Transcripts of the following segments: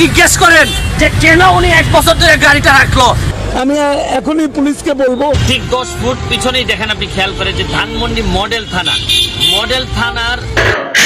জিজ্ঞেস করেন যে কেন উনি এক বছর ধরে গাড়িটা রাখল? আমি এখনই পুলিশকে বলব। ঠিক দশ ফুট পিছনেই দেখেন আপনি খেয়াল করে যে ধানমন্ডি মডেল থানা। মডেল থানার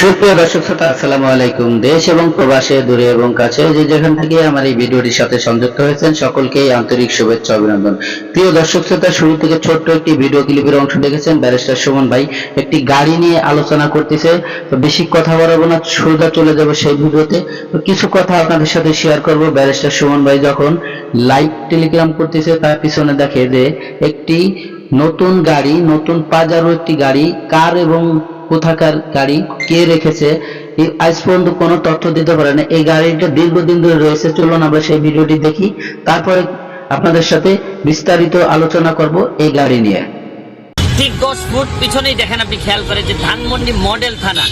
সুপ্রিয় দর্শক শ্রোতা, আসসালামু আলাইকুম। দেশ এবং প্রবাসে, দূরে এবং কাছে যে যেখান থেকে আমার এই ভিডিওটির সাথে সংযুক্ত হয়েছেন সকলকেই আন্তরিক শুভেচ্ছা অভিনন্দন। প্রিয় দর্শক শ্রোতা, শুরু থেকে ছোট্ট একটি ভিডিও ক্লিপের অংশ দেখেছেন ব্যারিস্টার সুমন ভাই। একটি গাড়ি নিয়ে আলোচনা করতেছে। তো বেশি কথা বলব না, সোজা চলে যাব সেই ভিডিওতে। তো কিছু কথা আপনাদের সাথে শেয়ার করব। ব্যারিস্টার সুমন ভাই যখন লাইভ টেলিগ্রাম করতেছে, তার পিছনে দেখে যে একটি নতুন গাড়ি, নতুন পাজারো একটি গাড়ি কার এবং কোথাকার গাড়ি কে রেখেছে, এই আজ পর্যন্ত কোনো তথ্য দিতে পারে না। এই গাড়িটা দীর্ঘদিন ধরে রয়েছে। চলুন আমরা সেই ভিডিওটি দেখি। তারপরে আপনাদের সাথে বিস্তারিত আলোচনা করব এই গাড়ি নিয়ে। ঠিক দশ ফুট পিছনেই দেখেন আপনি খেয়াল করে যে ধানমন্ডি মডেল থানা।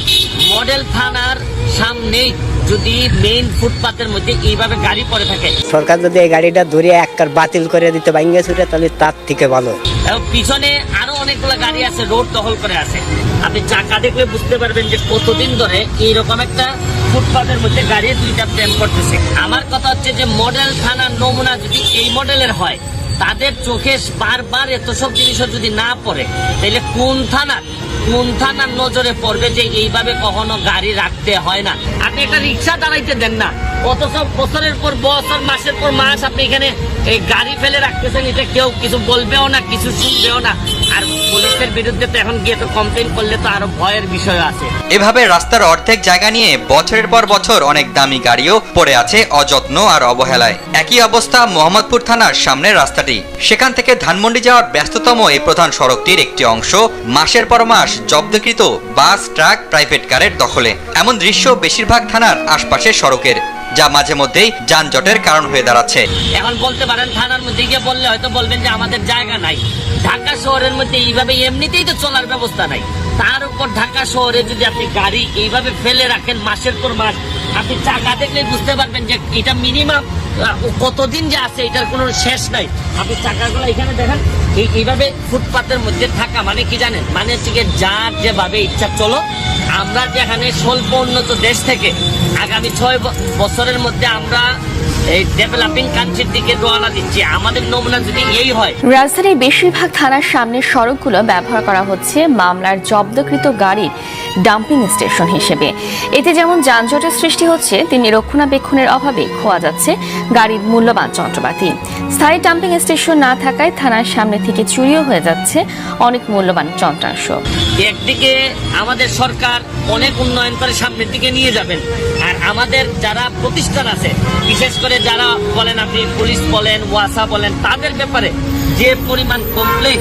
মডেল থানার সামনেই যদি মেইন ফুটপাতের মধ্যে এইভাবে গাড়ি পড়ে থাকে। সরকার যদি এই গাড়িটা ধরে একবার বাতিল করে দিতে ভাঙ্গে ছুটে তাহলে তার থেকে ভালো। এবং পিছনে আরও অনেকগুলো গাড়ি আছে রোড দখল করে আছে। আপনি চাকা দেখলে বুঝতে পারবেন যে কতদিন ধরে এইরকম একটা ফুটপাতের মধ্যে গাড়ি দুইটা প্রেম করতেছে। আমার কথা হচ্ছে যে মডেল থানার নমুনা যদি এই মডেলের হয় তাদের চোখে বারবার এত সব জিনিসও যদি না পড়ে, তাহলে কোন থানার কোন থানার নজরে পড়বে যে এইভাবে কখনো গাড়ি রাখতে হয় না? আপনি একটা রিক্সা দাঁড়াইতে দেন না। অথচ বছরের পর বছর, মাসের পর মাস আপনি এখানে এই গাড়ি ফেলে রাখতেছেন, এটা কেউ কিছু বলবেও না, কিছু শুনবেও না। আর পুলিশের বিরুদ্ধে তো এখন গিয়ে তো কমপ্লেন করলে তো আরও ভয়ের বিষয় আছে। এভাবে রাস্তার অর্ধেক জায়গা নিয়ে বছরের পর বছর অনেক দামি গাড়িও পড়ে আছে অযত্ন আর অবহেলায়। একই অবস্থা মোহাম্মদপুর থানার সামনের রাস্তাটি। সেখান থেকে ধানমন্ডি যাওয়ার ব্যস্ততম এই প্রধান সড়কটির একটি অংশ মাসের পর মাস জব্দকৃত বাস, ট্রাক, প্রাইভেট কারের দখলে। এমন দৃশ্য বেশিরভাগ থানার আশপাশের সড়কের। যা মাঝে মধ্যেই যানজটের কারণ হয়ে দাঁড়াচ্ছে। এখন বলতে পারেন, থানার মধ্যে গিয়ে বললে হয়তো বলবেন যে আমাদের জায়গা নাই। ঢাকা শহরের মধ্যে এইভাবে এমনিতেই তো চলার ব্যবস্থা নাই। তার উপর ঢাকা শহরে যদি আপনি গাড়ি এইভাবে ফেলে রাখেন, মাসের পর মাস আপনি চাকা দেখলে বুঝতে পারবেন যে এটা মিনিমাম কতদিন যে আছে, এটার কোনো শেষ নাই। আপনি চাকাগুলো এখানে দেখেন, এই এইভাবে ফুটপাতের মধ্যে থাকা মানে কি জানেন? মানে হচ্ছে যার যেভাবে ইচ্ছা, চলো, আমরা যেখানে স্বল্প উন্নত দেশ থেকে আগামী ছয় বছরের মধ্যে আমরা এই দিকে দিচ্ছি। আমাদের নমুনা যদি এই হয়। রাজধানীর বেশিরভাগ থানার সামনের সড়কগুলো ব্যবহার করা হচ্ছে মামলার জব্দকৃত গাড়ির ডাম্পিং স্টেশন হিসেবে। এতে যেমন যানজটের সৃষ্টি হচ্ছে, তেমনি রক্ষণাবেক্ষণের অভাবে খোয়া যাচ্ছে গাড়ির মূল্যবান যন্ত্রপাতি। স্থায়ী ডাম্পিং স্টেশন না থাকায় থানার সামনে থেকে চুরিও হয়ে যাচ্ছে অনেক মূল্যবান যন্ত্রাংশ। একদিকে আমাদের সরকার অনেক উন্নয়ন করে সামনের দিকে নিয়ে যাবেন, আর আমাদের যারা প্রতিষ্ঠান আছে, বিশেষ করে যারা বলেন আপনি পুলিশ বলেন, ওয়াসা বলেন, তাদের ব্যাপারে যে পরিমাণ কমপ্লেন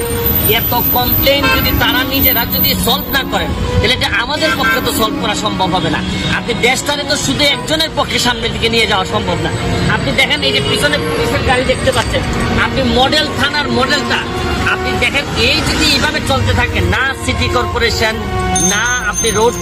এত কমপ্লেন যদি তারা নিজেরা যদি সলভ না করেন তাহলে যে আমাদের পক্ষে তো সলভ করা সম্ভব হবে না। আপনি দেশটারে তো শুধু একজনের পক্ষে সামনের দিকে নিয়ে যাওয়া সম্ভব না। আপনি দেখেন এই যে পিছনে পুলিশের গাড়ি দেখতে পাচ্ছেন। আপনি মডেল থানার মডেলটা আপনি দেখেন এই যদি এইভাবে চলতে থাকে, না সিটি কর্পোরেশন না আপনি রোড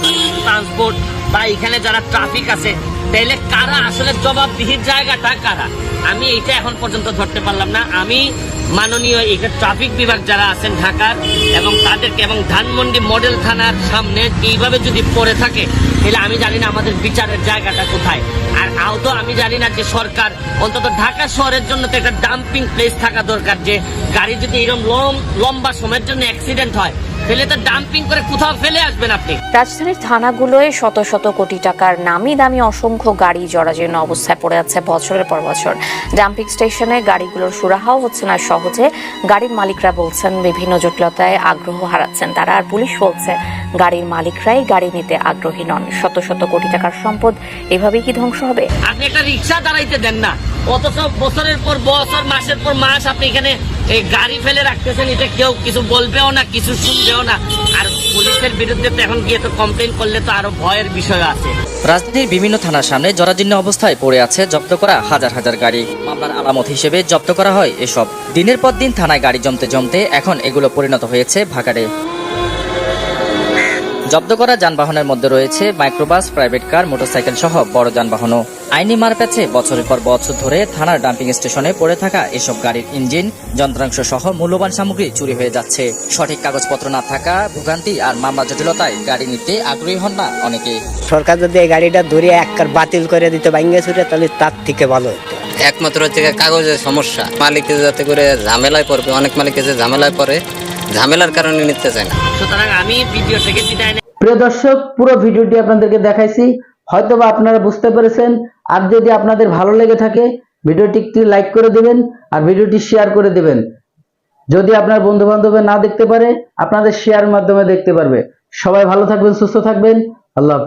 ট্রান্সপোর্ট বা এখানে যারা ট্রাফিক আছে তাহলে কারা আসলে জবাবদিহির জায়গাটা কারা? আমি এইটা এখন পর্যন্ত ধরতে পারলাম না। আমি মাননীয় এই ট্রাফিক বিভাগ যারা আছেন ঢাকার এবং তাদেরকে এবং ধানমন্ডি মডেল থানার সামনে এইভাবে যদি পড়ে থাকে, তাহলে আমি জানি না আমাদের বিচারের জায়গাটা কোথায়। আর আহত আমি জানি না যে সরকার, অন্তত ঢাকা শহরের জন্য তো একটা ডাম্পিং প্লেস থাকা দরকার যে গাড়ি যদি এরকম লম- লম্বা সময়ের জন্য অ্যাক্সিডেন্ট হয় তাহলে তো ডাম্পিং করে কোথাও ফেলে আসবেন আপনি। রাজধানীর থানাগুলোয় শত শত কোটি টাকার নামি দামি অসংখ্য গাড়ি জরাজীর্ণ অবস্থায় পড়ে আছে বছরের পর বছর। ডাম্পিং স্টেশনে গাড়িগুলোর সুরাহাও হচ্ছে না সহজে। গাড়ির মালিকরা বলছেন বিভিন্ন জটিলতায় আগ্রহ হারাচ্ছেন তারা আর পুলিশ বলছে গাড়ির মালিকরাই গাড়ি নিতে আগ্রহী নন। শত শত কোটি টাকার সম্পদ এভাবেই কি ধ্বংস হবে? আপনি একটা রিক্সা দাঁড়াইতে দেন না। অথচ বছরের পর বছর মাসের পর মাস আপনি এখানে এই গাড়ি ফেলে রাখতেছেন, এটা কেউ কিছু বলবেও না, কিছু শুনবেও না। আর পুলিশের বিরুদ্ধে তো এখন গিয়ে তো কমপ্লেন করলে তো আরও ভয়ের বিষয় আছে। রাজধানীর বিভিন্ন থানার সামনে জরাজীর্ণ অবস্থায় পড়ে আছে জব্দ করা হাজার হাজার গাড়ি। মামলার আলামত হিসেবে জব্দ করা হয় এসব। দিনের পর দিন থানায় গাড়ি জমতে জমতে এখন এগুলো পরিণত হয়েছে ভাগাড়ে। জব্দ করা যানবাহনের মধ্যে রয়েছে মাইক্রোবাস, প্রাইভেট কার, মোটরসাইকেল সহ বড় যানবাহনও। আইনি মার প্যাচে বছরের পর বছর ধরে থানার ডাম্পিং স্টেশনে পড়ে থাকা এসব গাড়ির ইঞ্জিন যন্ত্রাংশ সহ মূল্যবান সামগ্রী চুরি হয়ে যাচ্ছে। সঠিক কাগজপত্র না থাকা ভোগান্তি আর মামলা জটিলতায় গাড়ি নিতে আগ্রহী হন না অনেকে। সরকার যদি এই গাড়িটা ধরে একবার বাতিল করে দিতে ভাঙ্গে ছুটে তাহলে তার থেকে ভালো হতো। একমাত্র হচ্ছে কাগজের সমস্যা। মালিকে যাতে করে ঝামেলায় পড়বে অনেক মালিকে যে ঝামেলায় পড়ে ঝামেলার কারণে নিতে চায় না। সুতরাং আমি ভিডিও থেকে প্রিয় দর্শক পুরো ভিডিওটি আপনাদেরকে দেখাইছি। হয়তোবা আপনারা বুঝতে পেরেছেন আর যদি আপনাদের ভালো লেগে থাকে, ভিডিওটি একটি লাইক করে দেবেন আর ভিডিওটি শেয়ার করে দেবেন। যদি আপনার বন্ধু বান্ধবে না দেখতে পারে, আপনাদের শেয়ার মাধ্যমে দেখতে পারবে। সবাই ভালো থাকবেন, সুস্থ থাকবেন। আল্লাহ।